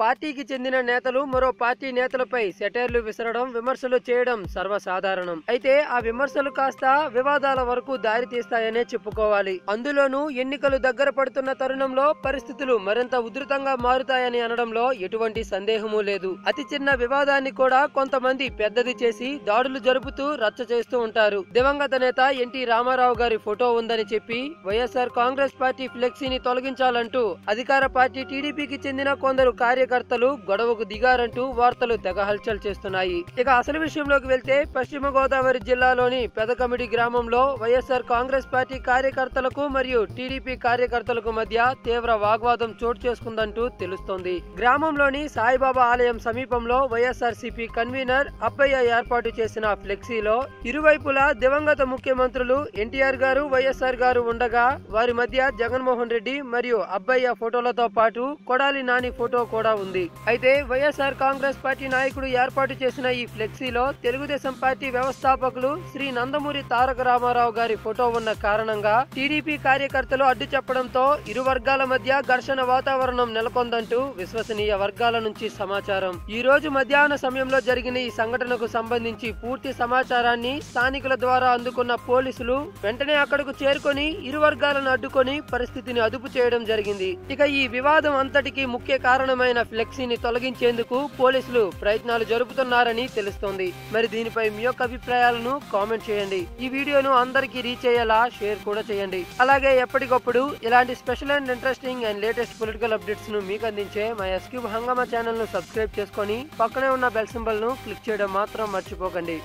పార్టీకి చెందిన నేతలు మరో పార్టీ నేతలపై సెటైర్లు విసరడం విమర్శలు చేయడం సర్వసాధారణం. అయితే ఆ విమర్శలు కాస్త వివాదాల వరకు దారి తీస్తాయనే చెప్పుకోవాలి. అందులోనూ ఎన్నికలు దగ్గర పడుతున్న తరుణంలో పరిస్థితులు మరింత ఉధృతంగా మారుతాయని అనడంలో ఎటువంటి సందేహమూ లేదు. అతి చిన్న వివాదాన్ని కూడా కొంతమంది పెద్దది చేసి దాడులు జరుపుతూ రచ్చ చేస్తూ ఉంటారు. దివంగత నేత ఎన్టీ రామారావు గారి ఫోటో ఉందని చెప్పి వైఎస్ఆర్ కాంగ్రెస్ పార్టీ ఫ్లెక్సీని తొలగించాలంటూ అధికార పార్టీ టీడీపీకి చెందిన కొందరు కార్యకర్తలు గొడవకు దిగారంటూ వార్తలు తెగ హల్చల్ చేస్తున్నాయి. ఇక అసలు విషయంలోకి వెళ్తే పశ్చిమ గోదావరి జిల్లాలోని పెదకమిడి గ్రామంలో వైఎస్ఆర్ కాంగ్రెస్ పార్టీ కార్యకర్తలకు మరియు టీడీపీ కార్యకర్తలకు మధ్య తీవ్ర వాగ్వాదం చోటు చేసుకుందంటూ తెలుస్తోంది. గ్రామంలోని సాయిబాబా ఆలయం సమీపంలో వైఎస్ఆర్ సిపి కన్వీనర్ అబ్బయ్య ఏర్పాటు చేసిన ఫ్లెక్సీలో ఇరువైపులా దివంగత ముఖ్యమంత్రులు ఎన్టీఆర్ గారు వైఎస్ఆర్ గారు ఉండగా వారి మధ్య జగన్మోహన్ రెడ్డి మరియు అబ్బయ్య ఫోటోలతో పాటు కొడాలి నాని ఫోటో కూడా ఉంది. అయితే వైఎస్ఆర్ కాంగ్రెస్ పార్టీ నాయకుడు ఏర్పాటు చేసిన ఈ ఫ్లెక్సీలో తెలుగుదేశం పార్టీ వ్యవస్థాపకులు శ్రీ నందమూరి తారక రామారావు గారి ఫోటో ఉన్న కారణంగా టీడీపీ కార్యకర్తలు అడ్డు చెప్పడంతో ఇరు వర్గాల మధ్య ఘర్షణ వాతావరణం నెలకొందంటూ విశ్వసనీయ వర్గాల నుంచి సమాచారం. ఈ రోజు మధ్యాహ్న సమయంలో జరిగిన ఈ సంఘటనకు సంబంధించి పూర్తి సమాచారాన్ని స్థానికుల ద్వారా అందుకున్న పోలీసులు వెంటనే అక్కడకు చేరుకొని ఇరు వర్గాలను అడ్డుకొని పరిస్థితిని అదుపు చేయడం జరిగింది. ఇక ఈ వివాదం అంతటికి ముఖ్య కారణమైన ఫ్లెక్సీని తొలగించేందుకు పోలీసులు ప్రయత్నాలు జరుపుతున్నారని తెలుస్తోంది. మరి దీనిపై మీ యొక్క అభిప్రాయాలను కామెంట్ చేయండి. ఈ వీడియోను అందరికీ రీచ్ అయ్యేలా షేర్ కూడా చేయండి. అలాగే ఎప్పటికప్పుడు ఇలాంటి special and interesting and latest political అప్డేట్స్ను మీకు అందించే మా ఎస్క్యూబ్ హంగామా ఛానల్ను సబ్స్క్రైబ్ చేసుకొని పక్కనే ఉన్న బెల్ సింబల్ను క్లిక్ చేయడం మాత్రం మర్చిపోకండి.